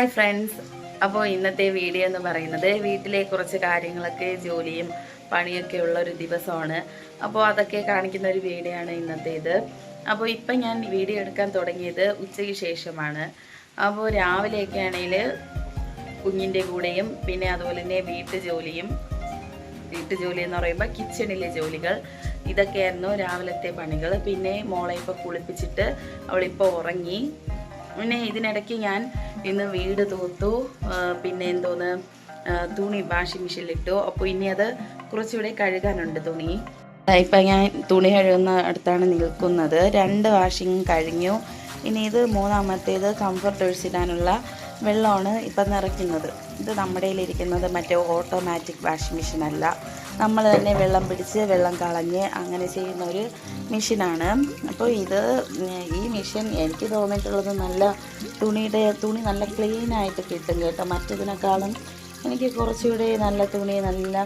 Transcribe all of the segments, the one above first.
Hi friends അപ്പോൾ ഇന്നത്തെ video എന്ന് പറയുന്നത് വീട്ടിലെ കുറച്ച് കാര്യങ്ങളൊക്കെ ജോലിയും പണിയൊക്കെ ഉള്ള ഒരു ദിവസമാണ്. അപ്പോൾ അതൊക്കെ കാണിക്കുന്ന ഒരു വീഡിയോ ആണ് ഇന്നത്തേത്. അപ്പോൾ ഇപ്പം ഞാൻ വീഡിയോ എടുക്കാൻ തുടങ്ങിയത് ഉച്ചയ്ക്ക് ശേഷമാണ്. അപ്പോൾ രാവിലെയൊക്കെ ആണെങ്കിൽ കുഞ്ഞിന്റെ കൂടെയും പിന്നെ അതുപോലെ തന്നെ വീട്ടു ജോലിയും വീട്ടു ജോലി എന്ന് പറയുമ്പോൾ കിച്ചണിലെ ജോലികൾ ഇതൊക്കെയായിരുന്നു രാവിലത്തെ പണികൾ. പിന്നെ മോളെ ഇപ്പോൾ കുളിപ്പിച്ചിട്ട് അവളിപ്പോൾ ഉറങ്ങി. പിന്നെ ഇതിനിടയ്ക്ക് ഞാൻ ഇന്ന് വീട് തൂത്തു. പിന്നെ എന്തോന്ന്? തുണി വാഷിംഗ് മെഷീനിലിട്ടു. അപ്പോൾ ഇനി അത് കുറച്ചുകൂടെ കഴുകാനുണ്ട് തുണി. ഇപ്പം ഞാൻ തുണി കഴുകുന്ന അടുത്താണ് നിൽക്കുന്നത്. രണ്ട് വാഷിംഗ് കഴിഞ്ഞു. ഇനി ഇത് മൂന്നാമത്തേത് കംഫർട്ട് ഒഴിച്ചിടാനുള്ള വെള്ളമാണ് ഇപ്പം നിറയ്ക്കുന്നത്. ഇത് നമ്മുടെ കയ്യിലിരിക്കുന്നത് മറ്റേ ഓട്ടോമാറ്റിക് വാഷിംഗ് മെഷീൻ അല്ല. നമ്മൾ തന്നെ വെള്ളം പിടിച്ച് വെള്ളം കളഞ്ഞ് അങ്ങനെ ചെയ്യുന്ന ഒരു മെഷീനാണ്. അപ്പോൾ ഇത് ഈ മെഷീൻ എനിക്ക് തോന്നിയിട്ടുള്ളത് നല്ല തുണിയുടെ തുണി നല്ല ക്ലീനായിട്ട് കിട്ടും കേട്ടോ. മറ്റതിനേക്കാളും എനിക്ക് കുറച്ചുകൂടെ നല്ല തുണി നല്ല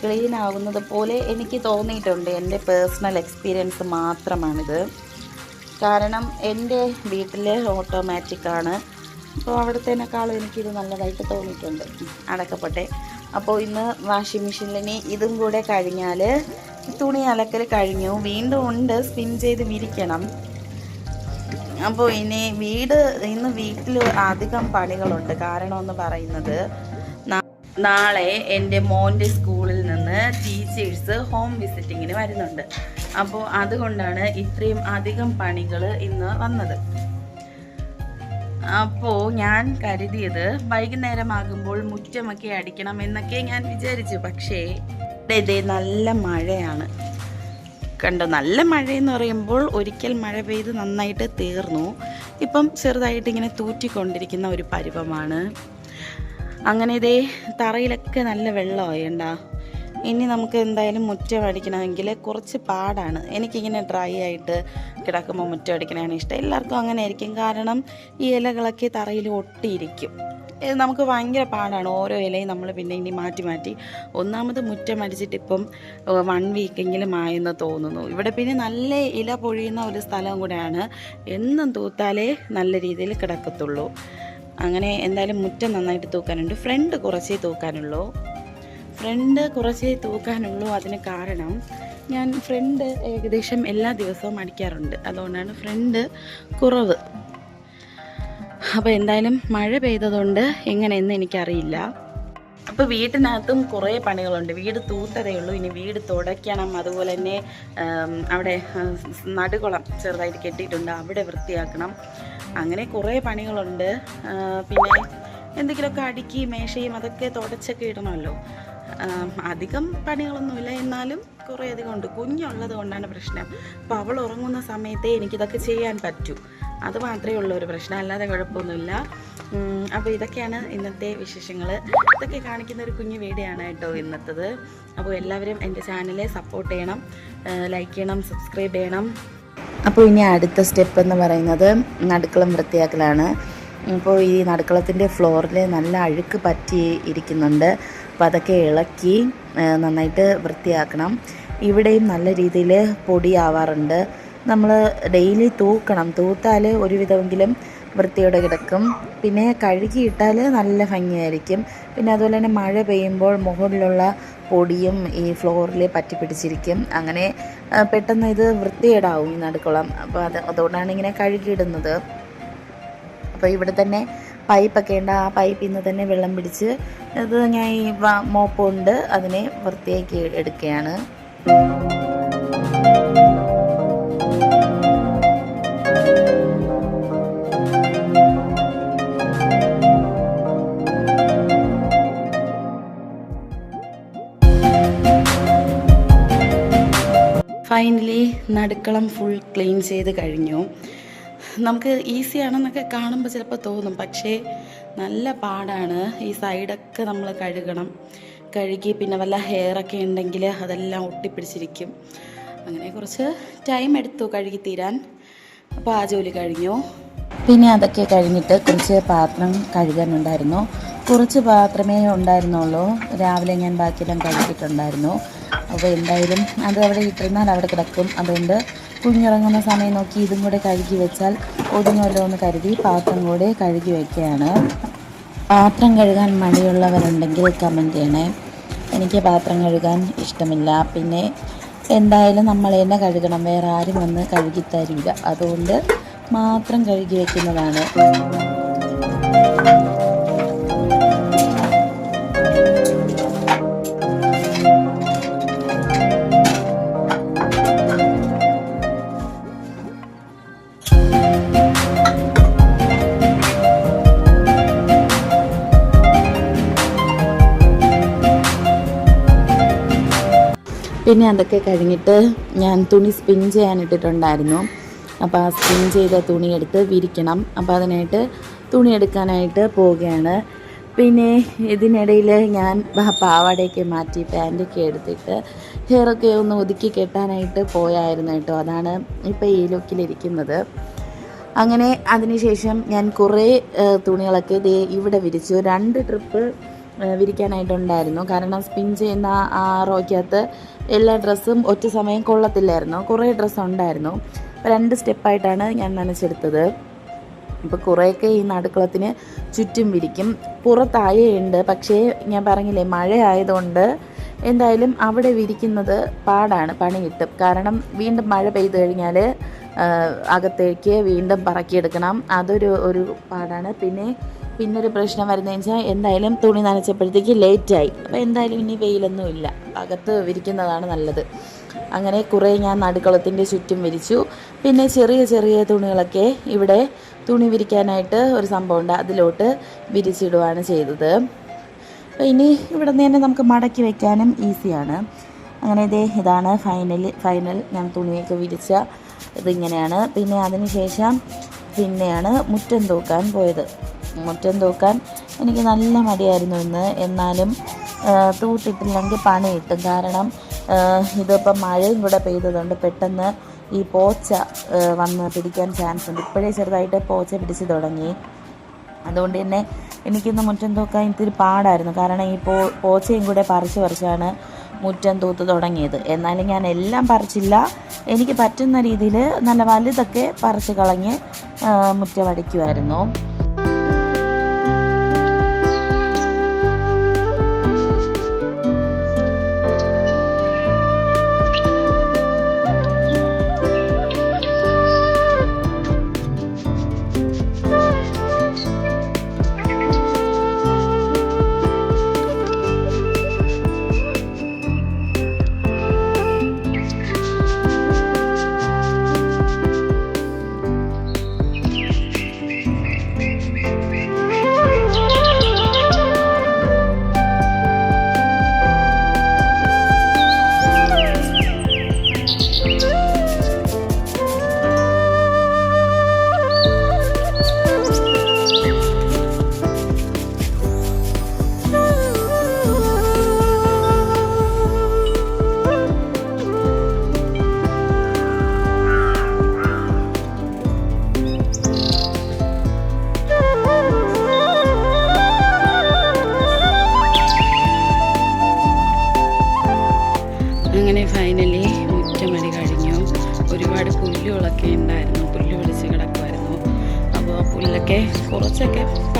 ക്ലീൻ ആവുന്നത് പോലെ എനിക്ക് തോന്നിയിട്ടുണ്ട്. എന്റെ പേഴ്സണൽ എക്സ്പീരിയൻസ് മാത്രമാണിത്. കാരണം എന്റെ വീട്ടിൽ ഓട്ടോമാറ്റിക്കാണ്. അപ്പോൾ അവിടത്തേനേക്കാളും എനിക്കിത് നല്ലതായിട്ട് തോന്നിയിട്ടുണ്ട്. അടക്കപ്പെട്ടെ. അപ്പോൾ ഇന്ന് വാഷിംഗ് മെഷീനിൽ ഇതും കൂടെ കഴിഞ്ഞാൽ തുണി അലക്കൽ കഴിഞ്ഞു. വീണ്ടും ഉണ്ട്. സ്പിൻ ചെയ്ത് വിരിക്കണം. അപ്പോൾ ഇനി വീട് ഇന്ന് വീട്ടിൽ അധികം പണികളുണ്ട്. കാരണം എന്ന് പറയുന്നത് നാളെ എന്റെ മോന്റെ സ്കൂളിൽ നിന്ന് ടീച്ചേഴ്സ് ഹോം വിസിറ്റിങ്ങിന് വരുന്നുണ്ട്. അപ്പോൾ അതുകൊണ്ടാണ് ഇത്രയും അധികം പണികൾ ഇന്ന് വന്നത്. അപ്പോൾ ഞാൻ കരുതിയത് വൈകുന്നേരമാകുമ്പോൾ മുറ്റമൊക്കെ അടിക്കണം എന്നൊക്കെ ഞാൻ വിചാരിച്ചു. പക്ഷേ ദേ നല്ല മഴയാണ്. കണ്ടോ നല്ല മഴയെന്ന് പറയുമ്പോൾ ഒരിക്കൽ മഴ പെയ്ത് നന്നായിട്ട് തീർന്നു. ഇപ്പം ചെറുതായിട്ട് ഇങ്ങനെ തൂറ്റിക്കൊണ്ടിരിക്കുന്ന ഒരു പരുവമാണ്. അങ്ങനെ ഇതേ തറയിലൊക്കെ നല്ല വെള്ളമായണ്ട. ഇനി നമുക്ക് എന്തായാലും മുറ്റം അടിക്കണമെങ്കിൽ കുറച്ച് പാടാണ്. എനിക്കിങ്ങനെ ഡ്രൈ ആയിട്ട് കിടക്കുമ്പോൾ മുറ്റം അടിക്കണതാണ് ഇഷ്ടം. എല്ലാവർക്കും അങ്ങനെ ആയിരിക്കും കാരണം ഈ ഇലകളൊക്കെ തറയിൽ ഒട്ടിയിരിക്കും. ഇത് നമുക്ക് ഭയങ്കര പാടാണ്. ഓരോ ഇലയും നമ്മൾ പിന്നെ ഇനി മാറ്റി മാറ്റി ഒന്നാമത് മുറ്റം അടിച്ചിട്ട് ഇപ്പം വൺ വീക്കെങ്കിലും ആയെന്ന് തോന്നുന്നു. ഇവിടെ പിന്നെ നല്ല ഇല പൊഴിയുന്ന ഒരു സ്ഥലം കൂടെയാണ്. എന്നും തൂത്താലേ നല്ല രീതിയിൽ കിടക്കത്തുള്ളൂ. അങ്ങനെ എന്തായാലും മുറ്റം നന്നായിട്ട് തൂക്കാനുണ്ട്. ഫ്രണ്ട് കുറച്ചേ തൂക്കാനുള്ളൂ. ഫ്രണ്ട് കുറച്ചേ തൂക്കാനുള്ളൂ അതിന് കാരണം ഞാൻ ഫ്രണ്ട് ഏകദേശം എല്ലാ ദിവസവും അടിക്കാറുണ്ട്. അതുകൊണ്ടാണ് ഫ്രണ്ട് കുറവ്. അപ്പോൾ എന്തായാലും മഴ പെയ്തതുകൊണ്ട് എങ്ങനെയെന്ന് എനിക്കറിയില്ല. അപ്പോൾ വീട്ടിനകത്തും കുറേ പണികളുണ്ട്. വീട് തൂത്തതേ ഉള്ളൂ. ഇനി വീട് തുടയ്ക്കണം. അതുപോലെ തന്നെ അവിടെ നടുകുളം ചെറുതായിട്ട് കെട്ടിയിട്ടുണ്ട്. അവിടെ വൃത്തിയാക്കണം. അങ്ങനെ കുറേ പണികളുണ്ട്. പിന്നെ എന്തെങ്കിലുമൊക്കെ അടുക്കി മേശയും അതൊക്കെ തുടച്ചൊക്കെ ഇടണമല്ലോ. അധികം പണികളൊന്നുമില്ല. എന്നാലും കുറേ അധികം ഉണ്ട്. കുഞ്ഞുള്ളത് കൊണ്ടാണ് പ്രശ്നം. അപ്പോൾ അവൾ ഉറങ്ങുന്ന സമയത്തേ എനിക്കിതൊക്കെ ചെയ്യാൻ പറ്റൂ. അത് മാത്രമേ ഉള്ളൂ ഒരു പ്രശ്നം. അല്ലാതെ കുഴപ്പമൊന്നുമില്ല. അപ്പോൾ ഇതൊക്കെയാണ് ഇന്നത്തെ വിശേഷങ്ങൾ ഇതൊക്കെ കാണിക്കുന്ന ഒരു കുഞ്ഞു വീഡിയോയാണ് കേട്ടോ ഇന്നത്തത്. അപ്പോൾ എല്ലാവരും എന്റെ ചാനലെ സപ്പോർട്ട് ചെയ്യണം. ലൈക്ക് ചെയ്യണം സബ്സ്ക്രൈബ് ചെയ്യണം. അപ്പോൾ ഇനി അടുത്ത സ്റ്റെപ്പ് എന്ന് പറയുന്നത് നടുക്കളം വൃത്തിയാക്കലാണ്. ഇപ്പോൾ ഈ നടുക്കളത്തിന്റെ ഫ്ലോറിൽ നല്ല അഴുക്ക് പറ്റി ഇരിക്കുന്നുണ്ട്. അപ്പോൾ അതൊക്കെ ഇളക്കി നന്നായിട്ട് വൃത്തിയാക്കണം. ഇവിടെയും നല്ല രീതിയിൽ പൊടിയാവാറുണ്ട്. നമ്മൾ ഡെയിലി തൂക്കണം. തൂത്താൽ ഒരുവിധമെങ്കിലും വൃത്തിയോടെ കിടക്കും. പിന്നെ കഴുകിയിട്ടാൽ നല്ല ഭംഗിയായിരിക്കും. പിന്നെ അതുപോലെ തന്നെ മഴ പെയ്യുമ്പോൾ മുകളിലുള്ള പൊടിയും ഈ ഫ്ലോറിൽ പറ്റി പിടിച്ചിരിക്കും. അങ്ങനെ പെട്ടെന്ന് ഇത് വൃത്തികേടാവും ഈ നടുക്കുളം. അപ്പോൾ അത് അതുകൊണ്ടാണ് ഇങ്ങനെ കഴുകിയിടുന്നത്. അപ്പോൾ ഇവിടെ തന്നെ പൈപ്പൊക്കെ ഉണ്ട്. ആ പൈപ്പിൽ നിന്ന് തന്നെ വെള്ളം പിടിച്ച് ഇത് ഞാൻ ഈ മോപ്പുണ്ട് അതിനെ വൃത്തിയാക്കി എടുക്കുകയാണ്. ഫൈനലി നടുക്കളം ഫുൾ ക്ലീൻ ചെയ്ത് കഴിഞ്ഞു. നമുക്ക് ഈസി ആണെന്നൊക്കെ കാണുമ്പോൾ ചിലപ്പോൾ തോന്നും. പക്ഷേ നല്ല പാടാണ്. ഈ സൈഡൊക്കെ നമ്മൾ കഴുകണം. കഴുകി പിന്നെ വല്ല ഹെയറൊക്കെ ഉണ്ടെങ്കിൽ അതെല്ലാം ഒട്ടിപ്പിടിച്ചിരിക്കും. അങ്ങനെ കുറച്ച് ടൈം എടുത്തു കഴുകി തീരാൻ. അപ്പോൾ ആ ജോലി കഴിഞ്ഞു. പിന്നെ അതൊക്കെ കഴിഞ്ഞിട്ട് കുറച്ച് പാത്രം കഴുകാനുണ്ടായിരുന്നു കുറച്ച് പാത്രമേ ഉണ്ടായിരുന്നുള്ളൂ. രാവിലെ ഞാൻ ബാക്കിയെല്ലാം കഴുകിയിട്ടുണ്ടായിരുന്നു. അപ്പോൾ എന്തായാലും അത് അവിടെ ഇട്ടിരുന്നാൽ അവിടെ കിടക്കും. അതുകൊണ്ട് കുഞ്ഞിറങ്ങുന്ന സമയം നോക്കി ഇതും കൂടെ കഴുകി വെച്ചാൽ ഒതുങ്ങുമല്ലോ എന്ന് കരുതി പാത്രം കൂടെ കഴുകി വയ്ക്കുകയാണ് പാത്രം കഴുകാൻ മടിയുള്ളവരുണ്ടെങ്കിൽ കമന്റ് ചെയ്യണേ. എനിക്ക് പാത്രം കഴുകാൻ ഇഷ്ടമില്ല. പിന്നെ എന്തായാലും നമ്മൾ തന്നെ കഴുകണം. വേറെ ആരും വന്ന് കഴുകി തരില്ല. അതുകൊണ്ട് മാത്രം കഴുകി വെക്കുന്നതാണ്. പിന്നെ അതൊക്കെ കഴിഞ്ഞിട്ട് ഞാൻ തുണി സ്പിൻ ചെയ്യാനിട്ടിട്ടുണ്ടായിരുന്നു അപ്പോൾ ആ സ്പിൻ ചെയ്ത തുണി എടുത്ത് വിരിക്കണം. അപ്പോൾ അതിനായിട്ട് തുണി എടുക്കാനായിട്ട് പോവുകയാണ്. പിന്നെ ഇതിനിടയിൽ ഞാൻ പാവാടയൊക്കെ മാറ്റി പാന്റൊക്കെ എടുത്തിട്ട് ഹെയറൊക്കെ ഒന്ന് ഒതുക്കി കെട്ടാനായിട്ട് പോയായിരുന്നു കേട്ടോ. അതാണ് ഇപ്പോൾ ഈ ലുക്കിലിരിക്കുന്നത് അങ്ങനെ അതിനുശേഷം ഞാൻ കുറേ തുണികളൊക്കെ ഇതേ ഇവിടെ വിരിച്ചു. രണ്ട് ട്രിപ്പ് വിരിക്കാനായിട്ടുണ്ടായിരുന്നു. കാരണം സ്പിൻ ചെയ്യുന്ന ആ റോയ്ക്കകത്ത് എല്ലാ ഡ്രസ്സും ഒറ്റ സമയം കൊള്ളത്തില്ലായിരുന്നു. കുറേ ഡ്രസ്സ് ഉണ്ടായിരുന്നു. രണ്ട് സ്റ്റെപ്പായിട്ടാണ് ഞാൻ നനച്ചെടുത്തത്. അപ്പോൾ കുറേയൊക്കെ ഈ നടുക്കളത്തിന് ചുറ്റും വിരിക്കും പുറത്തായുണ്ട് പക്ഷേ ഞാൻ പറഞ്ഞില്ലേ മഴ ആയതുകൊണ്ട് എന്തായാലും അവിടെ വിരിക്കുന്നത് പാടാണ് പണി കിട്ടും. കാരണം വീണ്ടും മഴ പെയ്തു കഴിഞ്ഞാൽ അകത്തേക്ക് വീണ്ടും പറക്കിയെടുക്കണം. അതൊരു ഒരു പാടാണ്. പിന്നെ പിന്നൊരു പ്രശ്നം വരുന്നതെന്ന് വെച്ചാൽ എന്തായാലും തുണി നനച്ചപ്പോഴത്തേക്ക് ലേറ്റായി അപ്പോൾ എന്തായാലും ഇനി വെയിലൊന്നും ഇല്ല. അകത്ത് വിരിക്കുന്നതാണ് നല്ലത്. അങ്ങനെ കുറേ ഞാൻ നടുക്കളത്തിന്റെ ചുറ്റും വിരിച്ചു. പിന്നെ ചെറിയ ചെറിയ തുണികളൊക്കെ ഇവിടെ തുണി വിരിക്കാനായിട്ട് ഒരു സംഭവമുണ്ട് അതിലോട്ട് വിരിച്ചിടുകയാണ് ചെയ്തത്. അപ്പോൾ ഇനി ഇവിടെ നിന്ന് തന്നെ നമുക്ക് മടക്കി വയ്ക്കാനും ഈസിയാണ് അങ്ങനെ ഇതേ ഇതാണ് ഫൈനൽ ഫൈനൽ ഞാൻ തുണിയൊക്കെ വിരിച്ച ഇതിങ്ങനെയാണ്. പിന്നെ അതിന് ശേഷം പിന്നെയാണ് മുറ്റം തൂക്കാൻ പോയത്. മുറ്റം തൂക്കാൻ എനിക്ക് നല്ല മടിയായിരുന്നു ഇന്ന്. എന്നാലും തൂട്ടിട്ടില്ലെങ്കിൽ പണി കിട്ടും കാരണം ഇതിപ്പം മഴയും കൂടെ പെയ്തതുകൊണ്ട് പെട്ടെന്ന് ഈ പോച്ച വന്ന് പിടിക്കാൻ ചാൻസ് ഉണ്ട്. ഇപ്പോഴേ ചെറുതായിട്ട് പോച്ച പിടിച്ച് തുടങ്ങി. അതുകൊണ്ട് തന്നെ എനിക്കിന്ന് മുറ്റം തൂക്കാൻ ഇത്തിരി പാടായിരുന്നു. കാരണം ഈ പോ പോച്ചയും കൂടെ പറിച്ച് പറിച്ചാണ് മുറ്റം തൂത്ത് തുടങ്ങിയത്. എന്നാലും ഞാൻ എല്ലാം പറിച്ചില്ല. എനിക്ക് പറ്റുന്ന രീതിയിൽ നല്ല വലുതൊക്കെ പറിച്ച് കളഞ്ഞ് മുറ്റം അടിക്കുമായിരുന്നു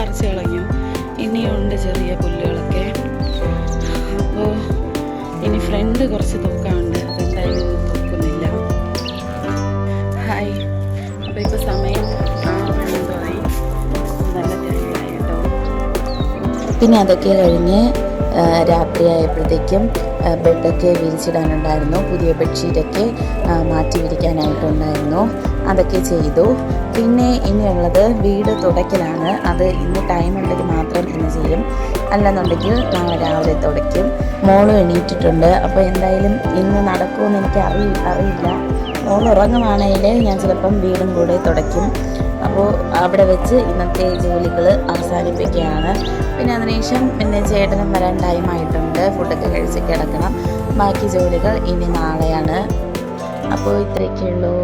പറിച്ച് കളഞ്ഞു ഇനിയുണ്ട് ചെറിയ പുല്ലുകളൊക്കെ. അപ്പോൾ ഇനി ഫ്രണ്ട് കുറച്ച് തൂക്കാനുണ്ട് അതെന്തായാലും തൂക്കുന്നില്ല ഹായ് അപ്പോൾ ഇപ്പോൾ സമയം നല്ല പിന്നെ അതൊക്കെ കഴിഞ്ഞ് രാത്രിയായപ്പോഴത്തേക്കും ബെഡൊക്കെ വിരിച്ചിടാനുണ്ടായിരുന്നു. പുതിയ ബെഡ്ഷീറ്റൊക്കെ മാറ്റി വിരിക്കാനായിട്ടുണ്ടായിരുന്നു. അതൊക്കെ ചെയ്തു. പിന്നെ ഇനിയുള്ളത് വീട് തുടയ്ക്കലാണ്. അത് ഇന്ന് ടൈം ഉണ്ടെങ്കിൽ മാത്രം ഇന്ന് ചെയ്യും. അല്ലെന്നുണ്ടെങ്കിൽ നാളെ രാവിലെ തുടയ്ക്കും. മോൾ എണീറ്റിട്ടുണ്ട്. അപ്പോൾ എന്തായാലും ഇന്ന് നടക്കുമെന്ന് എനിക്ക് അറിയില്ല. മോൾ ഉറങ്ങുവാണെങ്കിൽ ഞാൻ ചിലപ്പം വീടും കൂടെ തുടയ്ക്കും. അപ്പോൾ അവിടെ വെച്ച് ഇന്നത്തെ ജോലികൾ അവസാനിപ്പിക്കുകയാണ്. പിന്നെ അതിനുശേഷം പിന്നെ ചേട്ടനും വരാൻ ടൈം ആയിട്ടുണ്ട്. ഫുഡൊക്കെ കഴിച്ച് കിടക്കണം. ബാക്കി ജോലികൾ ഇനി നാളെയാണ്. അപ്പോൾ ഇത്രയൊക്കെയുള്ളൂ.